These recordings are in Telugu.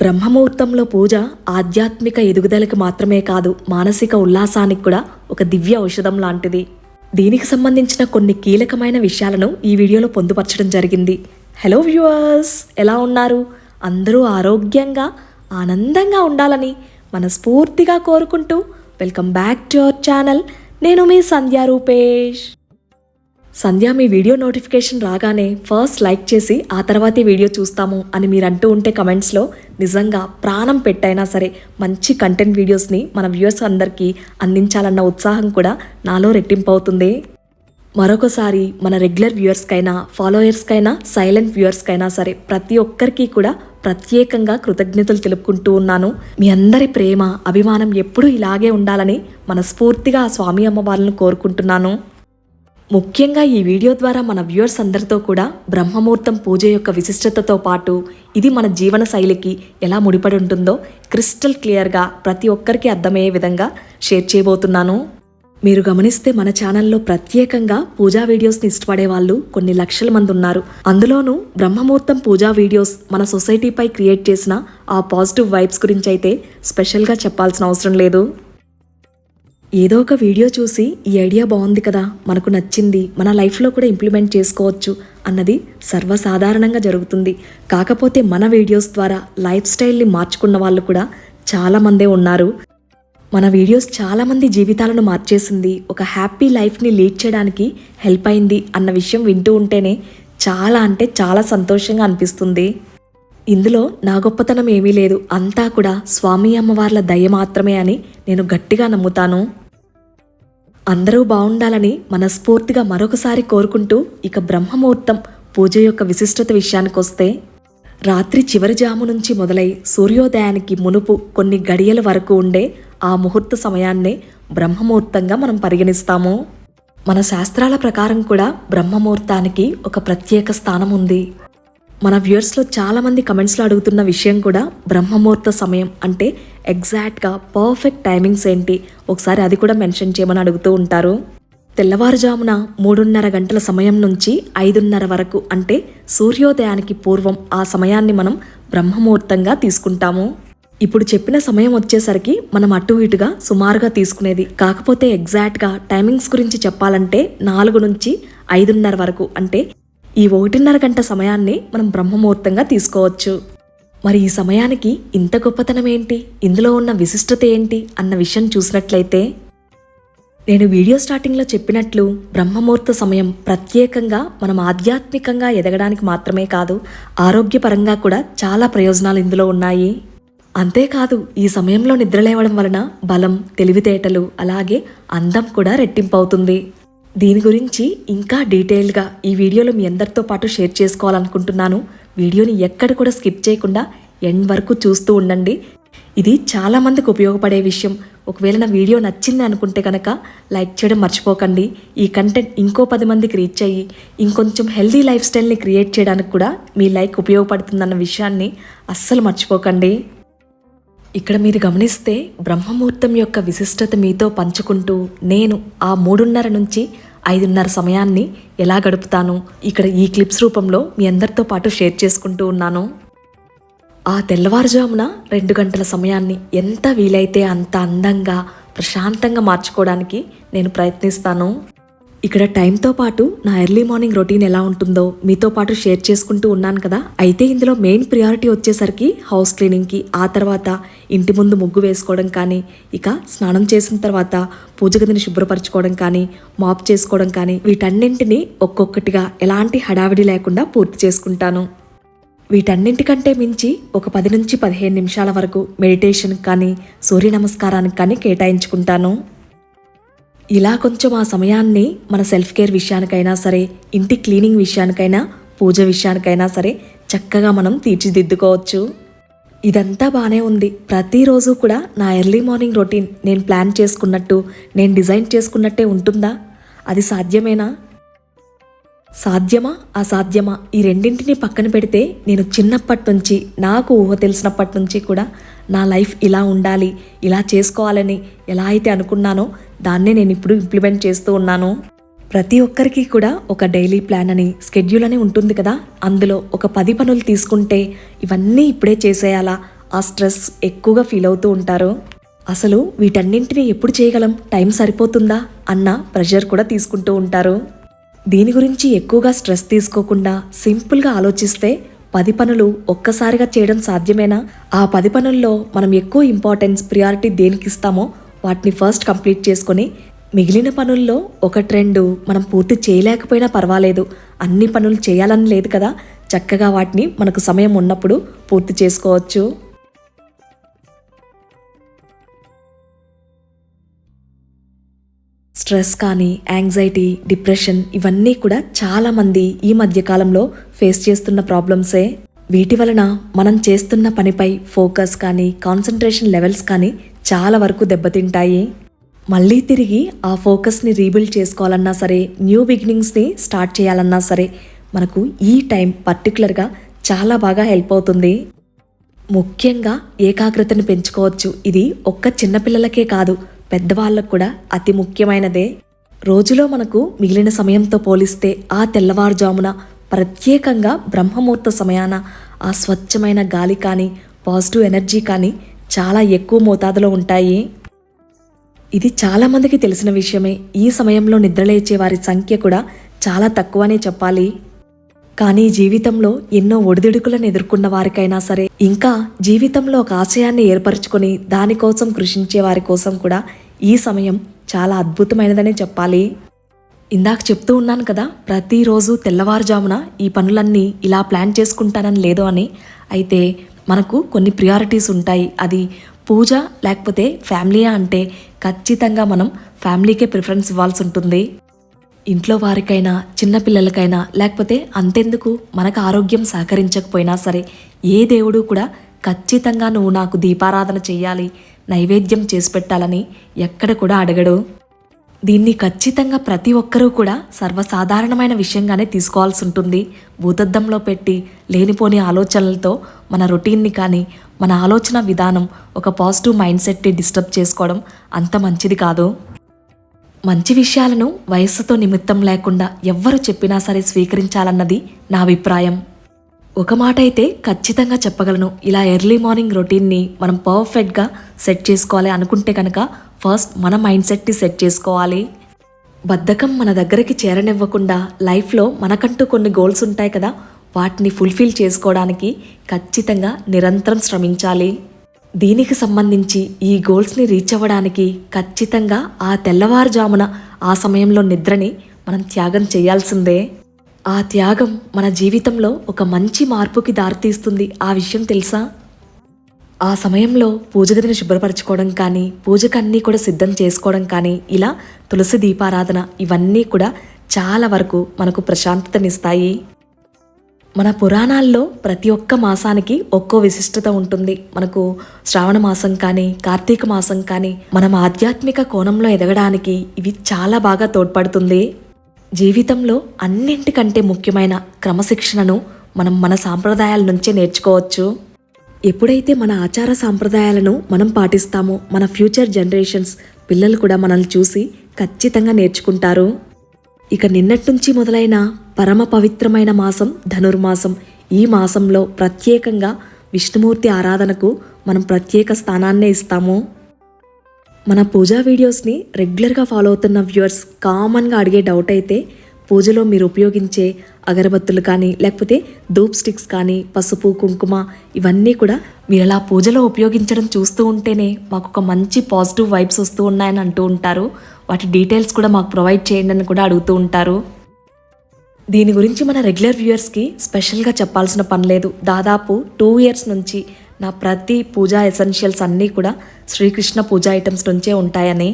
బ్రహ్మముహూర్తంలో పూజ ఆధ్యాత్మిక ఎదుగుదలకి మాత్రమే కాదు మానసిక ఉల్లాసానికి కూడా ఒక దివ్య ఔషధం లాంటిది. దీనికి సంబంధించిన కొన్ని కీలకమైన విషయాలను ఈ వీడియోలో పొందుపరచడం జరిగింది. హలో వ్యూవర్స్ ఎలా ఉన్నారు? అందరూ ఆరోగ్యంగా ఆనందంగా ఉండాలని మనస్ఫూర్తిగా కోరుకుంటూ welcome back to our channel నేను మీ సంధ్యా రూపేష్. సంధ్య మీ వీడియో నోటిఫికేషన్ రాగానే ఫస్ట్ లైక్ చేసి ఆ తర్వాత వీడియో చూస్తాము అని మీరు అంటూ ఉంటే కమెంట్స్లో నిజంగా ప్రాణం పెట్టైనా సరే మంచి కంటెంట్ వీడియోస్ని మన వ్యూవర్స్ అందరికీ అందించాలన్న ఉత్సాహం కూడా నాలో రెట్టింపు అవుతుంది మరొకసారి మన రెగ్యులర్ వ్యూవర్స్కైనా ఫాలోయర్స్కైనా సైలెంట్ వ్యూవర్స్కైనా సరే ప్రతి ఒక్కరికి కూడా ప్రత్యేకంగా కృతజ్ఞతలు తెలుపుకుంటూ ఉన్నాను. మీ అందరి ప్రేమ అభిమానం ఎప్పుడూ ఇలాగే ఉండాలని మనస్ఫూర్తిగా ఆ స్వామి అమ్మవార్లను కోరుకుంటున్నాను. ముఖ్యంగా ఈ వీడియో ద్వారా మన వ్యూవర్స్ అందరితో కూడా బ్రహ్మముహూర్తం పూజ యొక్క విశిష్టతతో పాటు ఇది మన జీవన శైలికి ఎలా ముడిపడి ఉంటుందో క్రిస్టల్ క్లియర్గా ప్రతి ఒక్కరికి అర్థమయ్యే విధంగా షేర్ చేయబోతున్నాను. మీరు గమనిస్తే మన ఛానల్లో ప్రత్యేకంగా పూజా వీడియోస్ని ఇష్టపడే వాళ్ళు కొన్ని లక్షల మంది ఉన్నారు. అందులోనూ బ్రహ్మముహూర్తం పూజా వీడియోస్ మన సొసైటీపై క్రియేట్ చేసిన ఆ పాజిటివ్ వైబ్స్ గురించి అయితే స్పెషల్గా చెప్పాల్సిన అవసరం లేదు. ఏదో ఒక వీడియో చూసి ఈ ఐడియా బాగుంది కదా మనకు నచ్చింది మన లైఫ్లో కూడా ఇంప్లిమెంట్ చేసుకోవచ్చు అన్నది సర్వసాధారణంగా జరుగుతుంది. కాకపోతే మన వీడియోస్ ద్వారా లైఫ్ స్టైల్ని మార్చుకున్న వాళ్ళు కూడా చాలామందే ఉన్నారు. మన వీడియోస్ చాలామంది జీవితాలను మార్చేసింది ఒక హ్యాపీ లైఫ్ని లీడ్ చేయడానికి హెల్ప్ అయింది అన్న విషయం వింటూ ఉంటేనే చాలా అంటే చాలా సంతోషంగా అనిపిస్తుంది. ఇందులో నా గొప్పతనం ఏమీ లేదు అంతా కూడా స్వామి అమ్మవార్ల దయ మాత్రమే అని నేను గట్టిగా నమ్ముతాను. అందరూ బాగుండాలని మనస్ఫూర్తిగా మరొకసారి కోరుకుంటూ ఇక బ్రహ్మముహూర్తం పూజ యొక్క విశిష్టత విషయానికొస్తే రాత్రి చివరి జాము నుంచి మొదలై సూర్యోదయానికి మునుపు కొన్ని గడియల వరకు ఉండే ఆ ముహూర్త సమయాన్నే బ్రహ్మముహూర్తంగా మనం పరిగణిస్తాము. మన శాస్త్రాల ప్రకారం కూడా బ్రహ్మముహూర్తానికి ఒక ప్రత్యేక స్థానం ఉంది మన వ్యూయర్స్లో చాలామంది కమెంట్స్లో అడుగుతున్న విషయం కూడా బ్రహ్మముహూర్త సమయం అంటే ఎగ్జాక్ట్గా పర్ఫెక్ట్ టైమింగ్స్ ఏంటి? ఒకసారి అది కూడా మెన్షన్ చేయమని అడుగుతూ ఉంటారు. తెల్లవారుజామున మూడున్నర గంటల సమయం నుంచి ఐదున్నర వరకు అంటే సూర్యోదయానికి పూర్వం ఆ సమయాన్ని మనం బ్రహ్మముహూర్తంగా తీసుకుంటాము. ఇప్పుడు చెప్పిన సమయం వచ్చేసరికి మనం అటు ఇటుగా సుమారుగా తీసుకునేది. కాకపోతే ఎగ్జాక్ట్గా టైమింగ్స్ గురించి చెప్పాలంటే నాలుగు నుంచి ఐదున్నర వరకు అంటే ఈ ఒకటిన్నర గంట సమయాన్ని మనం బ్రహ్మముహూర్తంగా తీసుకోవచ్చు. మరి ఈ సమయానికి ఇంత గొప్పతనం ఏంటి? ఇందులో ఉన్న విశిష్టత ఏంటి? అన్న విషయం చూసినట్లయితే నేను వీడియో స్టార్టింగ్లో చెప్పినట్లు బ్రహ్మముహూర్త సమయం ప్రత్యేకంగా మనం ఆధ్యాత్మికంగా ఎదగడానికి మాత్రమే కాదు ఆరోగ్యపరంగా కూడా చాలా ప్రయోజనాలు ఇందులో ఉన్నాయి. అంతేకాదు ఈ సమయంలో నిద్రలేవడం వలన బలం తెలివితేటలు అలాగే అందం కూడా రెట్టింపు అవుతుంది దీని గురించి ఇంకా డీటెయిల్గా ఈ వీడియోలో మీ అందరితో పాటు షేర్ చేసుకోవాలనుకుంటున్నాను. వీడియోని ఎక్కడ కూడా స్కిప్ చేయకుండా ఎండ్ వరకు చూస్తూ ఉండండి. ఇది చాలామందికి ఉపయోగపడే విషయం. ఒకవేళ నా వీడియో నచ్చింది అనుకుంటే కనుక లైక్ చేయడం మర్చిపోకండి. ఈ కంటెంట్ ఇంకో పది మందికి రీచ్ అయ్యి ఇంకొంచెం హెల్దీ లైఫ్ స్టైల్ని క్రియేట్ చేయడానికి కూడా మీ లైక్ ఉపయోగపడుతుందన్న విషయాన్ని అస్సలు మర్చిపోకండి. ఇక్కడ మీరు గమనిస్తే బ్రహ్మముహూర్తం యొక్క విశిష్టత మీతో పంచుకుంటూ నేను ఆ మూడున్నర నుంచి ఐదున్నర సమయాన్ని ఎలా గడుపుతాను? ఇక్కడ ఈ క్లిప్స్ రూపంలో మీ అందరితో పాటు షేర్ చేసుకుంటూ ఉన్నాను. ఆ తెల్లవారుజామున రెండు గంటల సమయాన్ని ఎంత వీలైతే అంత అందంగా ప్రశాంతంగా మార్చుకోవడానికి నేను ప్రయత్నిస్తాను. ఇక్కడ టైంతో పాటు నా ఎర్లీ మార్నింగ్ రొటీన్ ఎలా ఉంటుందో మీతో పాటు షేర్ చేసుకుంటూ ఉన్నాను కదా. అయితే ఇందులో మెయిన్ ప్రియారిటీ వచ్చేసరికి హౌస్ క్లీనింగ్కి ఆ తర్వాత ఇంటి ముందు ముగ్గు వేసుకోవడం కానీ ఇక స్నానం చేసిన తర్వాత పూజ గదిని శుభ్రపరచుకోవడం కానీ మాప్ చేసుకోవడం కానీ వీటన్నింటినీ ఒక్కొక్కటిగా ఎలాంటి హడావిడి లేకుండా పూర్తి చేసుకుంటాను. వీటన్నింటికంటే మించి ఒక పది నుంచి పదిహేను నిమిషాల వరకు మెడిటేషన్ కానీ సూర్య నమస్కారానికి కానీ కేటాయించుకుంటాను. ఇలా కొంచెం ఆ సమయాన్ని మన సెల్ఫ్ కేర్ విషయానికైనా సరే ఇంటి క్లీనింగ్ విషయానికైనా పూజ విషయానికైనా సరే చక్కగా మనం తీర్చిదిద్దుకోవచ్చు. ఇదంతా బాగానే ఉంది. ప్రతిరోజు కూడా నా ఎర్లీ మార్నింగ్ రొటీన్ నేను ప్లాన్ చేసుకున్నట్టు నేను డిజైన్ చేసుకున్నట్టే ఉంటుందా? అది సాధ్యమేనా? సాధ్యమా? అసాధ్యమా? ఈ రెండింటిని పక్కన పెడితే నేను చిన్నప్పటి నుంచి నాకు ఊహ తెలిసినప్పటి నుంచి కూడా నా లైఫ్ ఇలా ఉండాలి ఇలా చేసుకోవాలని ఎలా అయితే అనుకున్నానో దాన్నే నేను ఇప్పుడు ఇంప్లిమెంట్ చేస్తూ ఉన్నాను. ప్రతి ఒక్కరికి కూడా ఒక డైలీ ప్లాన్ అని స్కెడ్యూల్ అని ఉంటుంది కదా. అందులో ఒక పది పనులు తీసుకుంటే ఇవన్నీ ఇప్పుడే చేసేయాలా? ఆ స్ట్రెస్ ఎక్కువగా ఫీల్ అవుతూ ఉంటారు. అసలు వీటన్నింటినీ ఎప్పుడు చేయగలం? టైం సరిపోతుందా? అన్న ప్రెషర్ కూడా తీసుకుంటూ ఉంటారు. దీని గురించి ఎక్కువగా స్ట్రెస్ తీసుకోకుండా సింపుల్గా ఆలోచిస్తే పది పనులు ఒక్కసారిగా చేయడం సాధ్యమేనా? ఆ పది పనుల్లో మనం ఎక్కువ ఇంపార్టెన్స్ ప్రియారిటీ దేనికి ఇస్తామో వాటిని ఫస్ట్ కంప్లీట్ చేసుకొని మిగిలిన పనుల్లో ఒకటి రెండు మనం పూర్తి చేయలేకపోయినా పర్వాలేదు. అన్ని పనులు చేయాలని లేదు కదా. చక్కగా వాటిని మనకు సమయం ఉన్నప్పుడు పూర్తి చేసుకోవచ్చు. స్ట్రెస్ కానీ యాంగ్జైటీ డిప్రెషన్ ఇవన్నీ కూడా చాలామంది ఈ మధ్యకాలంలో ఫేస్ చేస్తున్న ప్రాబ్లమ్సే వీటి వలన మనం చేస్తున్న పనిపై ఫోకస్ కానీ కాన్సన్ట్రేషన్ లెవెల్స్ కానీ చాలా వరకు దెబ్బతింటాయి. మళ్ళీ తిరిగి ఆ ఫోకస్ని రీబిల్డ్ చేసుకోవాలన్నా సరే న్యూ బిగినింగ్స్ని స్టార్ట్ చేయాలన్నా సరే మనకు ఈ టైం పర్టికులర్గా చాలా బాగా హెల్ప్ అవుతుంది. ముఖ్యంగా ఏకాగ్రతను పెంచుకోవచ్చు. ఇది ఒక్క చిన్నపిల్లలకే కాదు పెద్దవాళ్ళకు కూడా అతి ముఖ్యమైనదే. రోజులో మనకు మిగిలిన సమయంతో పోలిస్తే ఆ తెల్లవారుజామున ప్రత్యేకంగా బ్రహ్మముహూర్త సమయాన ఆ స్వచ్ఛమైన గాలి కానీ పాజిటివ్ ఎనర్జీ కానీ చాలా ఎక్కువ మోతాదులో ఉంటాయి. ఇది చాలామందికి తెలిసిన విషయమే. ఈ సమయంలో నిద్రలేచే వారి సంఖ్య కూడా చాలా తక్కువనే చెప్పాలి. కానీ జీవితంలో ఎన్నో ఒడిదుడుకులను ఎదుర్కొన్న వారికైనా సరే ఇంకా జీవితంలో ఒక ఆశయాన్ని ఏర్పరచుకొని దానికోసం కృషించే వారి కోసం కూడా ఈ సమయం చాలా అద్భుతమైనదనే చెప్పాలి. ఇందాక చెప్తూ ఉన్నాను కదా ప్రతిరోజు తెల్లవారుజామున ఈ పనులన్నీ ఇలా ప్లాన్ చేసుకుంటానని లేదు అని. అయితే మనకు కొన్ని ప్రియారిటీస్ ఉంటాయి. అది పూజ లేకపోతే ఫ్యామిలీయా అంటే ఖచ్చితంగా మనం ఫ్యామిలీకే ప్రిఫరెన్స్ ఇవ్వాల్సి ఉంటుంది. ఇంట్లో వారికైనా చిన్నపిల్లలకైనా లేకపోతే అంతెందుకు మనకు ఆరోగ్యం సహకరించకపోయినా సరే ఏ దేవుడు కూడా ఖచ్చితంగా నువ్వు నాకు దీపారాధన చేయాలి నైవేద్యం చేసి పెట్టాలని ఎక్కడ కూడా అడగడు. దీన్ని ఖచ్చితంగా ప్రతి ఒక్కరూ కూడా సర్వసాధారణమైన విషయంగానే తీసుకోవాల్సి ఉంటుంది భూతద్దంలో పెట్టి లేనిపోని ఆలోచనలతో మన రొటీన్ని కానీ మన ఆలోచన విధానం ఒక పాజిటివ్ మైండ్ సెట్ని డిస్టర్బ్ చేసుకోవడం అంత మంచిది కాదు. మంచి విషయాలను వయస్సుతో నిమిత్తం లేకుండా ఎవ్వరు చెప్పినా సరే స్వీకరించాలన్నది నా అభిప్రాయం. ఒక మాట అయితే ఖచ్చితంగా చెప్పగలను. ఇలా ఎర్లీ మార్నింగ్ రొటీన్ని మనం పర్ఫెక్ట్గా సెట్ చేసుకోవాలి అనుకుంటే కనుక ఫస్ట్ మన మైండ్ సెట్ని సెట్ చేసుకోవాలి. బద్ధకం మన దగ్గరికి చేరనివ్వకుండా లైఫ్లో మనకంటూ కొన్ని గోల్స్ ఉంటాయి కదా వాటిని ఫుల్ఫిల్ చేసుకోవడానికి ఖచ్చితంగా నిరంతరం శ్రమించాలి. దీనికి సంబంధించి ఈ గోల్స్ని రీచ్ అవ్వడానికి ఖచ్చితంగా ఆ తెల్లవారుజామున ఆ సమయంలో నిద్రని మనం త్యాగం చేయాల్సిందే. ఆ త్యాగం మన జీవితంలో ఒక మంచి మార్పుకి దారితీస్తుంది. ఆ విషయం తెలుసా? ఆ సమయంలో పూజ గదిని శుభ్రపరచుకోవడం కానీ పూజకు అన్నీ కూడా సిద్ధం చేసుకోవడం కానీ ఇలా తులసి దీపారాధన ఇవన్నీ కూడా చాలా వరకు మనకు ప్రశాంతతనిస్తాయి. మన పురాణాల్లో ప్రతి ఒక్క మాసానికి ఒక్కో విశిష్టత ఉంటుంది. మనకు శ్రావణ మాసం కానీ కార్తీక మాసం కానీ మనం ఆధ్యాత్మిక కోణంలో ఎదగడానికి ఇవి చాలా బాగా తోడ్పడుతుంది. జీవితంలో అన్నింటికంటే ముఖ్యమైన క్రమశిక్షణను మనం మన సాంప్రదాయాల నుంచే నేర్చుకోవచ్చు. ఎప్పుడైతే మన ఆచార సాంప్రదాయాలను మనం పాటిస్తామో మన ఫ్యూచర్ జనరేషన్స్ పిల్లలు కూడా మనల్ని చూసి ఖచ్చితంగా నేర్చుకుంటారు. ఇక నిన్నటి నుంచి మొదలైన పరమ పవిత్రమైన మాసం ధనుర్మాసం ఈ మాసంలో ప్రత్యేకంగా విష్ణుమూర్తి ఆరాధనకు మనం ప్రత్యేక స్థానాన్నే ఇస్తాము. మన పూజా వీడియోస్ని రెగ్యులర్గా ఫాలో అవుతున్న వ్యూవర్స్ కామన్గా అడిగే డౌట్ అయితే పూజలో మీరు ఉపయోగించే అగరబత్తులు కానీ లేకపోతే ధూప్ స్టిక్స్ కానీ పసుపు కుంకుమ ఇవన్నీ కూడా మీరు అలా పూజలో ఉపయోగించడం చూస్తూ ఉంటేనే మాకు ఒక మంచి పాజిటివ్ వైబ్స్ వస్తూ ఉన్నాయని అంటూ ఉంటారు. వాటి డీటెయిల్స్ కూడా మాకు ప్రొవైడ్ చేయండి అని కూడా అడుగుతూ ఉంటారు. దీని గురించి మన రెగ్యులర్ వ్యూయర్స్కి స్పెషల్గా చెప్పాల్సిన పని లేదు. దాదాపు టూ ఇయర్స్ నుంచి నా ప్రతి పూజా ఎసెన్షియల్స్ అన్నీ కూడా శ్రీకృష్ణ పూజా ఐటమ్స్ నుంచే ఉంటాయని.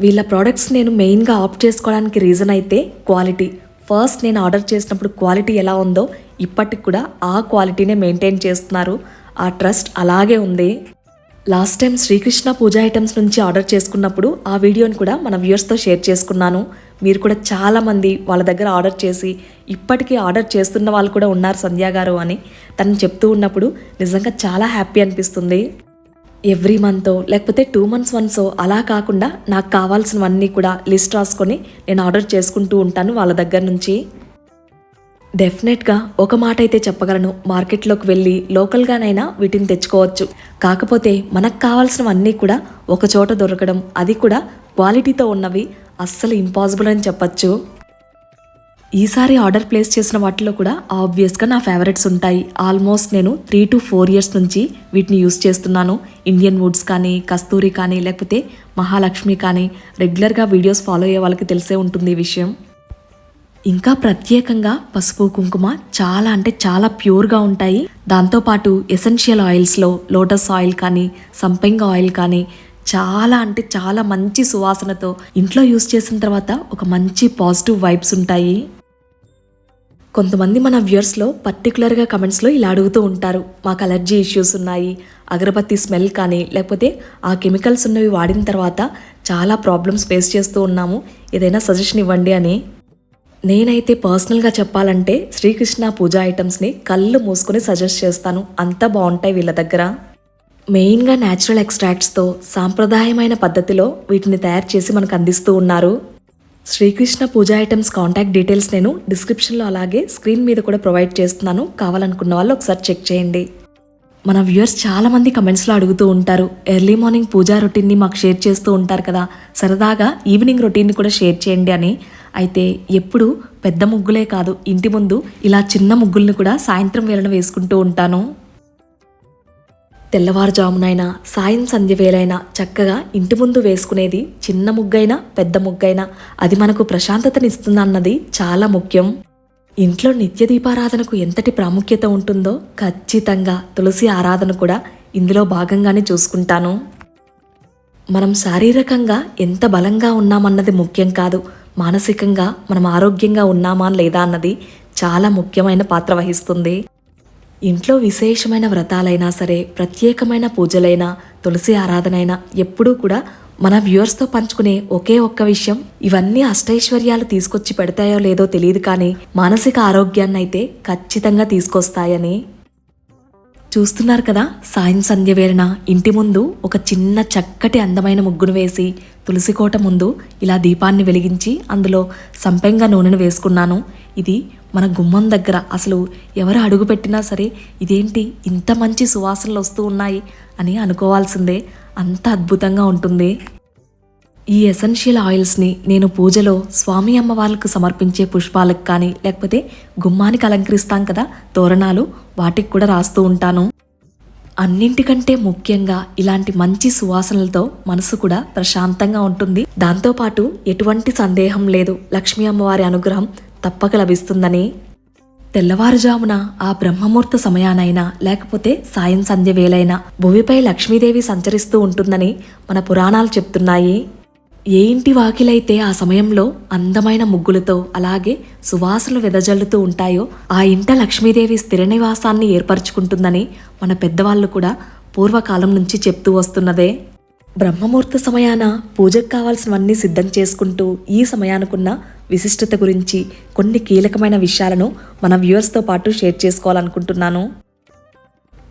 వీళ్ళ ప్రోడక్ట్స్ నేను మెయిన్గా ఆప్ట్ చేసుకోవడానికి రీజన్ అయితే క్వాలిటీ ఫస్ట్ నేను ఆర్డర్ చేసినప్పుడు క్వాలిటీ ఎలా ఉందో ఇప్పటికి కూడా ఆ క్వాలిటీనే మెయింటైన్ చేస్తున్నారు. ఆ ట్రస్ట్ అలాగే ఉంది. Last time Srikrishna Puja items నుంచి ఆర్డర్ చేసుకున్నప్పుడు ఆ వీడియోని కూడా మన వ్యూయర్స్తో షేర్ చేసుకున్నాను. మీరు కూడా చాలామంది వాళ్ళ దగ్గర ఆర్డర్ చేసి ఇప్పటికీ ఆర్డర్ చేస్తున్న వాళ్ళు కూడా ఉన్నారు సంధ్య గారు అని తను చెప్తూ ఉన్నప్పుడు నిజంగా చాలా హ్యాపీ అనిపిస్తుంది. ఎవ్రీ మంతో లేకపోతే టూ మంత్స్ వన్సో అలా కాకుండా నాకు కావాల్సినవన్నీ కూడా లిస్ట్ రాసుకొని నేను ఆర్డర్ చేసుకుంటూ ఉంటాను వాళ్ళ దగ్గర నుంచి. డెఫినెట్గా ఒక మాట అయితే చెప్పగలను మార్కెట్లోకి వెళ్ళి లోకల్గానైనా వీటిని తెచ్చుకోవచ్చు. కాకపోతే మనకు కావాల్సినవన్నీ కూడా ఒక చోట దొరకడం అది కూడా క్వాలిటీతో ఉన్నవి అస్సలు ఇంపాసిబుల్ అని చెప్పచ్చు. ఈసారి ఆర్డర్ ప్లేస్ చేసిన వాటిలో కూడా ఆబ్వియస్గా నా ఫేవరెట్స్ ఉంటాయి. ఆల్మోస్ట్ నేను త్రీ టు ఫోర్ ఇయర్స్ నుంచి వీటిని యూస్ చేస్తున్నాను. ఇండియన్ వుడ్స్ కానీ కస్తూరి కానీ లేకపోతే మహాలక్ష్మి కానీ రెగ్యులర్గా వీడియోస్ ఫాలో అయ్యే వాళ్ళకి తెలిసే ఉంటుంది ఈ విషయం. ఇంకా ప్రత్యేకంగా పసుపు కుంకుమ చాలా అంటే చాలా ప్యూర్గా ఉంటాయి. దాంతోపాటు ఎసెన్షియల్ ఆయిల్స్లో లోటస్ ఆయిల్ కానీ సంపెంగ్ ఆయిల్ కానీ చాలా అంటే చాలా మంచి సువాసనతో ఇంట్లో యూస్ చేసిన తర్వాత ఒక మంచి పాజిటివ్ వైబ్స్ ఉంటాయి. కొంతమంది మన వ్యూయర్స్లో పర్టికులర్గా కమెంట్స్లో ఇలా అడుగుతూ ఉంటారు. మాకు అలర్జీ ఇష్యూస్ ఉన్నాయి అగరబత్తి స్మెల్ కానీ లేకపోతే ఆ కెమికల్స్ ఉన్నవి వాడిన తర్వాత చాలా ప్రాబ్లమ్స్ ఫేస్ చేస్తూ ఉన్నాము. ఏదైనా సజెషన్ ఇవ్వండి అని. నేనైతే పర్సనల్గా చెప్పాలంటే శ్రీకృష్ణ పూజా ఐటమ్స్ని కళ్ళు మూసుకొని సజెస్ట్ చేస్తాను. అంత బాగుంటాయి వీళ్ళ దగ్గర. మెయిన్గా న్యాచురల్ ఎక్స్ట్రాక్ట్స్తో సాంప్రదాయమైన పద్ధతిలో వీటిని తయారు చేసి మనకు అందిస్తూ ఉన్నారు. Srikrishna Puja items contact details నేను డిస్క్రిప్షన్లో అలాగే స్క్రీన్ మీద కూడా ప్రొవైడ్ చేస్తున్నాను. కావాలనుకున్న వాళ్ళు ఒకసారి చెక్ చేయండి. మన వ్యూయర్స్ చాలామంది కమెంట్స్లో అడుగుతూ ఉంటారు. ఎర్లీ మార్నింగ్ పూజా రొటీన్ని మాకు షేర్ చేస్తూ ఉంటారు కదా. సరదాగా ఈవినింగ్ రొటీన్ని కూడా షేర్ చేయండి అని. అయితే ఎప్పుడు పెద్ద ముగ్గులే కాదు. ఇంటి ముందు ఇలా చిన్న ముగ్గుల్ని కూడా సాయంత్రం వేళన వేసుకుంటూ ఉంటాను. తెల్లవారుజామునైనా సాయం సంధ్య వేలైనా చక్కగా ఇంటి ముందు వేసుకునేది చిన్న ముగ్గైనా పెద్ద ముగ్గైనా అది మనకు ప్రశాంతతనిస్తుందన్నది చాలా ముఖ్యం. ఇంట్లో నిత్య దీపారాధనకు ఎంతటి ప్రాముఖ్యత ఉంటుందో ఖచ్చితంగా తులసి ఆరాధన కూడా ఇందులో భాగంగానే చూసుకుంటాను. మనం శారీరకంగా ఎంత బలంగా ఉన్నామన్నది ముఖ్యం కాదు మానసికంగా మనం ఆరోగ్యంగా ఉన్నామా లేదా అన్నది చాలా ముఖ్యమైన పాత్ర వహిస్తుంది. ఇంట్లో విశేషమైన వ్రతాలైనా సరే ప్రత్యేకమైన పూజలైనా తులసి ఆరాధనైనా ఎప్పుడూ కూడా మన వ్యూవర్స్తో పంచుకునే ఒకే ఒక్క విషయం ఇవన్నీ అష్టైశ్వర్యాలు తీసుకొచ్చి పెడతాయో లేదో తెలియదు కానీ మానసిక ఆరోగ్యాన్ని అయితే ఖచ్చితంగా తీసుకొస్తాయని. చూస్తున్నారు కదా సాయం సంధ్య వేళన ఇంటి ముందు ఒక చిన్న చక్కటి అందమైన ముగ్గును వేసి తులసికోట ముందు ఇలా దీపాన్ని వెలిగించి అందులో సంపెంగ నూనెను వేసుకున్నాను. ఇది మన గుమ్మం దగ్గర అసలు ఎవరు అడుగు పెట్టినా సరే ఇదేంటి ఇంత మంచి సువాసనలు వస్తూ ఉన్నాయి అని అనుకోవాల్సిందే. అంత అద్భుతంగా ఉంటుంది. ఈ ఎసెన్షియల్ ఆయిల్స్ని నేను పూజలో స్వామి అమ్మవార్లకు సమర్పించే పుష్పాలకు కానీ లేకపోతే గుమ్మానికి అలంకరిస్తాం కదా తోరణాలు వాటికి కూడా రాస్తూ ఉంటాను. అన్నింటికంటే ముఖ్యంగా ఇలాంటి మంచి సువాసనలతో మనసు కూడా ప్రశాంతంగా ఉంటుంది. దాంతోపాటు ఎటువంటి సందేహం లేదు. లక్ష్మీ అమ్మవారి అనుగ్రహం తప్పక లభిస్తుందని. తెల్లవారుజామున ఆ బ్రహ్మముహూర్త సమయానైనా లేకపోతే సాయం సంధ్య వేలైనా భూమిపై లక్ష్మీదేవి సంచరిస్తూ ఉంటుందని మన పురాణాలు చెప్తున్నాయి. ఏ ఇంటి వాకిలైతే ఆ సమయంలో అందమైన ముగ్గులతో అలాగే సువాసనలు వెదజల్లుతూ ఉంటాయో ఆ ఇంట లక్ష్మీదేవి స్థిర నివాసాన్ని ఏర్పరచుకుంటుందని మన పెద్దవాళ్ళు కూడా పూర్వకాలం నుంచి చెప్తూ వస్తున్నదే. బ్రహ్మముహూర్త సమయాన పూజకు కావాల్సినవన్నీ సిద్ధం చేసుకుంటూ ఈ సమయానుకున్న విశిష్టత గురించి కొన్ని కీలకమైన విషయాలను మన వ్యూవర్స్తో పాటు షేర్ చేసుకోవాలనుకుంటున్నాను.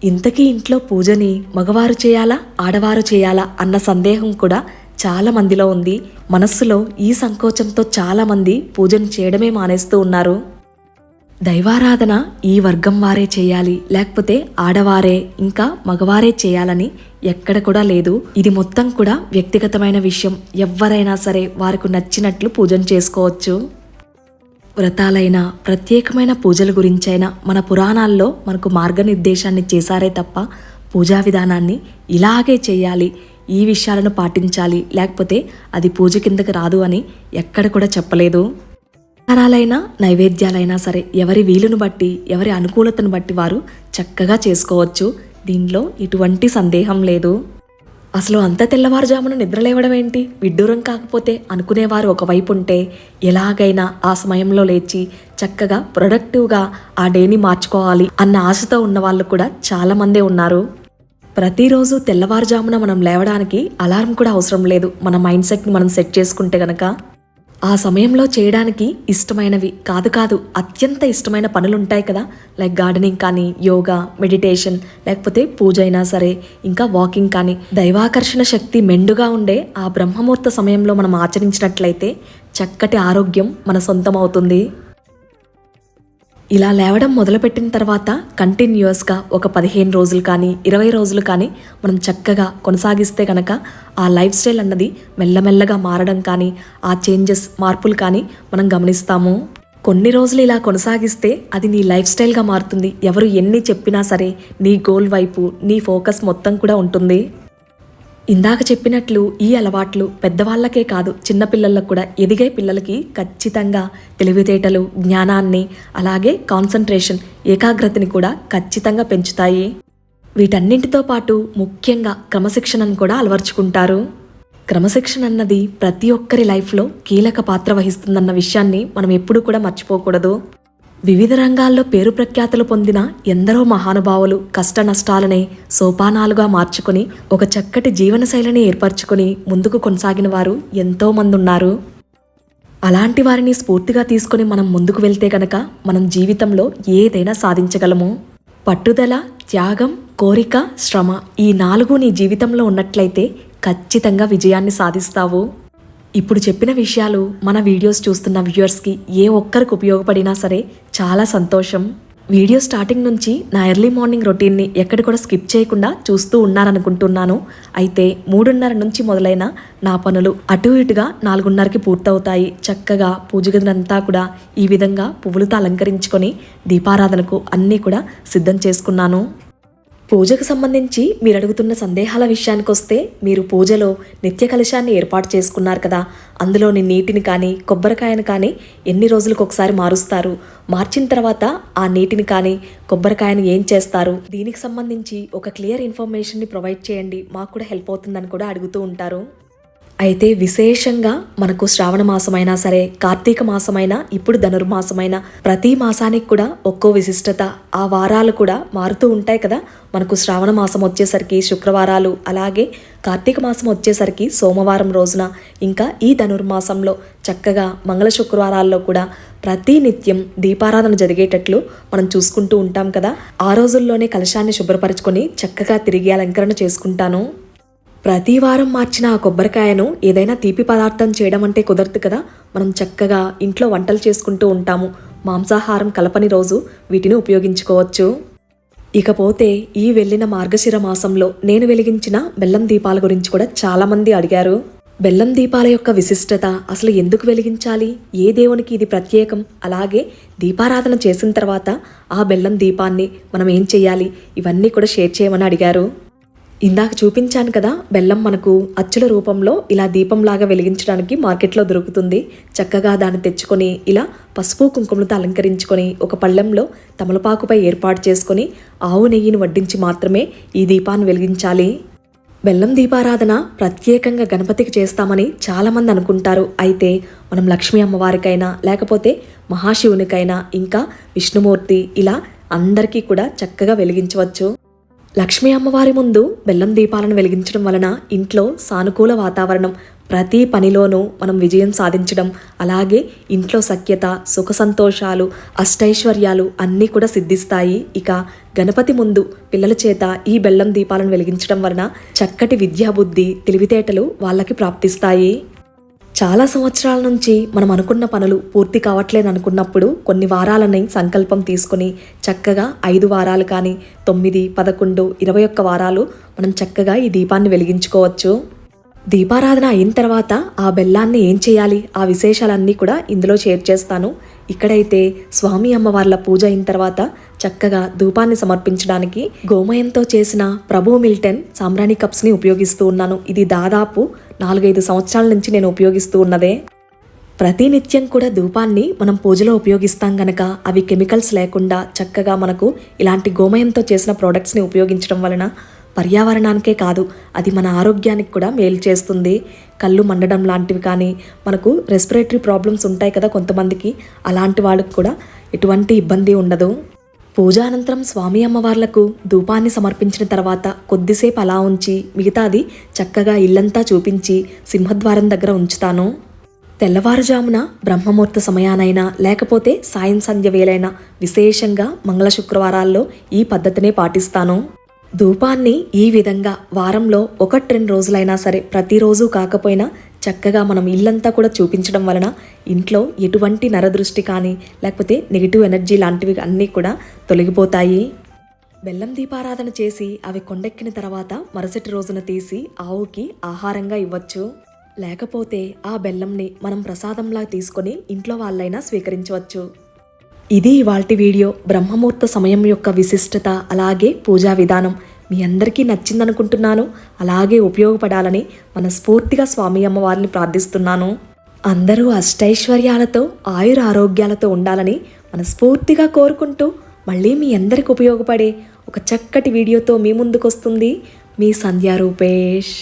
ఇంతకీ ఇంట్లో పూజని మగవారు చేయాలా ఆడవారు చేయాలా అన్న సందేహం కూడా చాలా మందిలో ఉంది. మనస్సులో ఈ సంకోచంతో చాలామంది పూజను చేయడమే మానేస్తూ ఉన్నారు. దైవారాధన ఈ వర్గం వారే చేయాలి లేకపోతే ఆడవారే ఇంకా మగవారే చేయాలని ఎక్కడ కూడా లేదు. ఇది మొత్తం కూడా వ్యక్తిగతమైన విషయం. ఎవరైనా సరే వారికి నచ్చినట్లు పూజను చేసుకోవచ్చు. వ్రతాలైనా ప్రత్యేకమైన పూజల గురించైనా మన పురాణాల్లో మనకు మార్గనిర్దేశాన్ని చేశారే తప్ప పూజా విధానాన్ని ఇలాగే చేయాలి ఈ విషయాలను పాటించాలి లేకపోతే అది పూజ కిందకి రాదు అని ఎక్కడ కూడా చెప్పలేదు. ఆహారాలైనా నైవేద్యాలైనా సరే ఎవరి వీలును బట్టి ఎవరి అనుకూలతను బట్టి వారు చక్కగా చేసుకోవచ్చు. దీనిలో ఎటువంటి సందేహం లేదు. అసలు అంత తెల్లవారుజామున నిద్రలేవడం ఏంటి? విడ్డూరం కాకపోతే అనుకునేవారు ఒకవైపు ఉంటే ఎలాగైనా ఆ సమయంలో లేచి చక్కగా ప్రొడక్టివ్గా ఆ డేని మార్చుకోవాలి అన్న ఆశతో ఉన్న వాళ్ళు కూడా చాలామందే ఉన్నారు. ప్రతిరోజు తెల్లవారుజామున మనం లేవడానికి అలారం కూడా అవసరం లేదు. మన మైండ్ సెట్ని మనం సెట్ చేసుకుంటే గనక. ఆ సమయంలో చేయడానికి ఇష్టమైనవి కాదు కాదు అత్యంత ఇష్టమైన పనులు ఉంటాయి కదా. లైక్ గార్డెనింగ్ కానీ యోగా మెడిటేషన్ లేకపోతే పూజ అయినా సరే ఇంకా వాకింగ్ కానీ. దైవాకర్షణ శక్తి మెండుగా ఉండే ఆ బ్రహ్మముహూర్త సమయంలో మనం ఆచరించినట్లయితే చక్కటి ఆరోగ్యం మన సొంతం అవుతుంది ఇలా లేవడం మొదలుపెట్టిన తర్వాత కంటిన్యూస్గా ఒక పదిహేను రోజులు కానీ ఇరవై రోజులు కానీ మనం చక్కగా కొనసాగిస్తే కనుక ఆ లైఫ్ స్టైల్ అన్నది మెల్లమెల్లగా మారడం కానీ ఆ చేంజెస్ మార్పులు కానీ మనం గమనిస్తాము. కొన్ని రోజులు ఇలా కొనసాగిస్తే అది నీ లైఫ్ స్టైల్గా మారుతుంది. ఎవరు ఎన్ని చెప్పినా సరే నీ గోల్ వైపు నీ ఫోకస్ మొత్తం కూడా ఉంటుంది. ఇందాక చెప్పినట్లు ఈ అలవాట్లు పెద్దవాళ్ళకే కాదు చిన్నపిల్లలకు కూడా ఎదిగే పిల్లలకి ఖచ్చితంగా తెలివితేటలు జ్ఞానాన్ని అలాగే కాన్సన్ట్రేషన్ ఏకాగ్రతని కూడా ఖచ్చితంగా పెంచుతాయి. వీటన్నింటితో పాటు ముఖ్యంగా క్రమశిక్షణను కూడా అలవర్చుకుంటారు. క్రమశిక్షణ అన్నది ప్రతి ఒక్కరి లైఫ్లో కీలక పాత్ర వహిస్తుందన్న విషయాన్ని మనం ఎప్పుడూ కూడా మర్చిపోకూడదు. వివిధ రంగాల్లో పేరు ప్రఖ్యాతులు పొందిన ఎందరో మహానుభావులు కష్ట నష్టాలనే సోపానాలుగా మార్చుకుని ఒక చక్కటి జీవనశైలిని ఏర్పరచుకుని ముందుకు కొనసాగిన వారు ఎంతో మంది ఉన్నారు అలాంటి వారిని స్ఫూర్తిగా తీసుకొని మనం ముందుకు వెళ్తే గనక మనం జీవితంలో ఏదైనా సాధించగలము. పట్టుదల త్యాగం కోరిక శ్రమ ఈ నాలుగు నీ జీవితంలో ఉన్నట్లయితే ఖచ్చితంగా విజయాన్ని సాధిస్తావు. ఇప్పుడు చెప్పిన విషయాలు మన వీడియోస్ చూస్తున్న వ్యూయర్స్కి ఏ ఒక్కరికి ఉపయోగపడినా సరే చాలా సంతోషం. వీడియో స్టార్టింగ్ నుంచి నా ఎర్లీ మార్నింగ్ రొటీన్ని ఎక్కడ కూడా స్కిప్ చేయకుండా చూస్తూ ఉన్నారనుకుంటున్నాను. అయితే మూడున్నర నుంచి మొదలైన నా పనులు అటు ఇటుగా నాలుగున్నరకి పూర్తవుతాయి. చక్కగా పూజ గదినంతా కూడా ఈ విధంగా పువ్వులతో అలంకరించుకొని దీపారాధనకు అన్నీ కూడా సిద్ధం చేసుకున్నాను. పూజకు సంబంధించి మీరు అడుగుతున్న సందేహాల విషయానికి వస్తే మీరు పూజలో నిత్య కలశాన్ని ఏర్పాటు చేసుకున్నారు కదా. అందులోని నీటిని కానీ కొబ్బరికాయను కానీ ఎన్ని రోజులకు ఒకసారి మారుస్తారు? మార్చిన తర్వాత ఆ నీటిని కానీ కొబ్బరికాయను ఏం చేస్తారు? దీనికి సంబంధించి ఒక క్లియర్ ఇన్ఫర్మేషన్ని ప్రొవైడ్ చేయండి. మాకు కూడా హెల్ప్ అవుతుందని కూడా అడుగుతూ ఉంటారు. అయితే విశేషంగా మనకు శ్రావణ మాసమైనా సరే కార్తీక మాసమైనా ఇప్పుడు ధనుర్మాసమైనా ప్రతి మాసానికి కూడా ఒక్కో విశిష్టత. ఆ వారాలు కూడా మారుతూ ఉంటాయి కదా. మనకు శ్రావణ మాసం వచ్చేసరికి శుక్రవారాలు అలాగే కార్తీక మాసం వచ్చేసరికి సోమవారం రోజున. ఇంకా ఈ ధనుర్మాసంలో చక్కగా మంగళ శుక్రవారాల్లో కూడా ప్రతి నిత్యం దీపారాధన జరిగేటట్లు మనం చూసుకుంటూ ఉంటాం కదా. ఆ రోజుల్లోనే కలశాన్ని శుభ్రపరచుకొని చక్కగా తిరిగి అలంకరణ చేసుకుంటాను. ప్రతి వారం మార్చిన ఆ కొబ్బరికాయను ఏదైనా తీపి పదార్థం చేయడం అంటే కుదరదు కదా? మనం చక్కగా ఇంట్లో వంటలు చేసుకుంటూ ఉంటాము. మాంసాహారం కలపని రోజు వీటిని ఉపయోగించుకోవచ్చు. ఇకపోతే ఈ వెళ్ళిన మార్గశిర మాసంలో నేను వెలిగించిన బెల్లం దీపాల గురించి కూడా చాలామంది అడిగారు. బెల్లం దీపాల యొక్క విశిష్టత అసలు ఎందుకు వెలిగించాలి? ఏ దేవునికి ఇది ప్రత్యేకం? అలాగే దీపారాధన చేసిన తర్వాత ఆ బెల్లం దీపాన్ని మనం ఏం చేయాలి? ఇవన్నీ కూడా షేర్ చేయమని అడిగారు. ఇందాక చూపించాను కదా బెల్లం మనకు అచ్చుల రూపంలో ఇలా దీపంలాగా వెలిగించడానికి మార్కెట్లో దొరుకుతుంది. చక్కగా దాన్ని తెచ్చుకొని ఇలా పసుపు కుంకుమలతో అలంకరించుకొని ఒక పళ్ళెంలో తమలపాకుపై ఏర్పాటు చేసుకొని ఆవు నెయ్యిని వడ్డించి మాత్రమే ఈ దీపాన్ని వెలిగించాలి. బెల్లం దీపారాధన ప్రత్యేకంగా గణపతికి చేస్తామని చాలామంది అనుకుంటారు. అయితే మనం లక్ష్మీ అమ్మవారికైనా లేకపోతే మహాశివునికైనా ఇంకా విష్ణుమూర్తి ఇలా అందరికీ కూడా చక్కగా వెలిగించవచ్చు. లక్ష్మీ అమ్మవారి ముందు బెల్లం దీపాలను వెలిగించడం వలన ఇంట్లో సానుకూల వాతావరణం. ప్రతి పనిలోనూ మనం విజయం సాధించడం. అలాగే ఇంట్లో సఖ్యత సుఖ సంతోషాలు అష్టైశ్వర్యాలు అన్నీ కూడా సిద్ధిస్తాయి. ఇక గణపతి ముందు పిల్లల చేత ఈ బెల్లం దీపాలను వెలిగించడం వలన చక్కటి విద్యాబుద్ధి తెలివితేటలు వాళ్ళకి ప్రాప్తిస్తాయి. చాలా సంవత్సరాల నుంచి మనం అనుకున్న పనులు పూర్తి కావట్లేదు అనుకున్నప్పుడు కొన్ని వారాలని సంకల్పం తీసుకుని చక్కగా ఐదు వారాలు కానీ తొమ్మిది పదకొండు ఇరవై ఒక్క వారాలు మనం చక్కగా ఈ దీపాన్ని వెలిగించుకోవచ్చు. దీపారాధన అయిన తర్వాత ఆ బెల్లాన్ని ఏం చేయాలి? ఆ విశేషాలన్నీ కూడా ఇందులో షేర్ చేస్తాను. ఇక్కడైతే స్వామి అమ్మవార్ల పూజ అయిన తర్వాత చక్కగా ధూపాన్ని సమర్పించడానికి గోమయంతో చేసిన ప్రభు మిల్టన్ సాంబ్రాణి కప్స్ని ఉపయోగిస్తూ ఉన్నాను. ఇది దాదాపు నాలుగైదు సంవత్సరాల నుంచి నేను ఉపయోగిస్తూ ఉన్నదే. ప్రతి నిత్యం కూడా ధూపాన్ని మనం పూజలో ఉపయోగిస్తాం గనక అవి కెమికల్స్ లేకుండా చక్కగా మనకు ఇలాంటి గోమయంతో చేసిన ప్రోడక్ట్స్ని ఉపయోగించడం వలన పర్యావరణానికే కాదు అది మన ఆరోగ్యానికి కూడా మేలు చేస్తుంది. కళ్ళు మండడం లాంటివి కానీ మనకు రెస్పిరేటరీ ప్రాబ్లమ్స్ ఉంటాయి కదా కొంతమందికి అలాంటి వాళ్ళకి కూడా ఎటువంటి ఇబ్బంది ఉండదు. పూజ అనంతరం స్వామి అమ్మవార్లకు ధూపాన్ని సమర్పించిన తర్వాత కొద్దిసేపు అలా ఉంచి మిగతాది చక్కగా ఇల్లంతా చూపించి సింహద్వారం దగ్గర ఉంచుతాను. తెల్లవారుజామున బ్రహ్మముహూర్త సమయానైనా లేకపోతే సాయం సంధ్య వేలైనా విశేషంగా మంగళ శుక్రవారాల్లో ఈ పద్ధతినే పాటిస్తాను. ధూపాన్ని ఈ విధంగా వారంలో ఒకటి రెండు రోజులైనా సరే ప్రతిరోజు కాకపోయినా చక్కగా మనం ఇల్లంతా కూడా చూపించడం వలన ఇంట్లో ఎటువంటి నరదృష్టి కానీ లేకపోతే నెగిటివ్ ఎనర్జీ లాంటివి అన్నీ కూడా తొలగిపోతాయి. బెల్లం దీపారాధన చేసి అవి కొండెక్కిన తర్వాత మరుసటి రోజున తీసి ఆవుకి ఆహారంగా ఇవ్వచ్చు. లేకపోతే ఆ బెల్లంని మనం ప్రసాదంలా తీసుకొని ఇంట్లో వాళ్ళైనా స్వీకరించవచ్చు. ఇది ఇవాల్టి వీడియో. బ్రహ్మముహూర్త సమయం యొక్క విశిష్టత అలాగే పూజా విధానం. మీ అందరికీ నచ్చిందనుకుంటున్నాను. అలాగే ఉపయోగపడాలని మనస్ఫూర్తిగా స్వామి అమ్మవారిని ప్రార్థిస్తున్నాను. అందరూ అష్టైశ్వర్యాలతో ఆయుర ఆరోగ్యాలతో ఉండాలని మనస్ఫూర్తిగా కోరుకుంటూ మళ్ళీ మీ అందరికి ఉపయోగపడే ఒక చక్కటి వీడియోతో మీ ముందుకొస్తుంది మీ సంధ్యా రూపేష్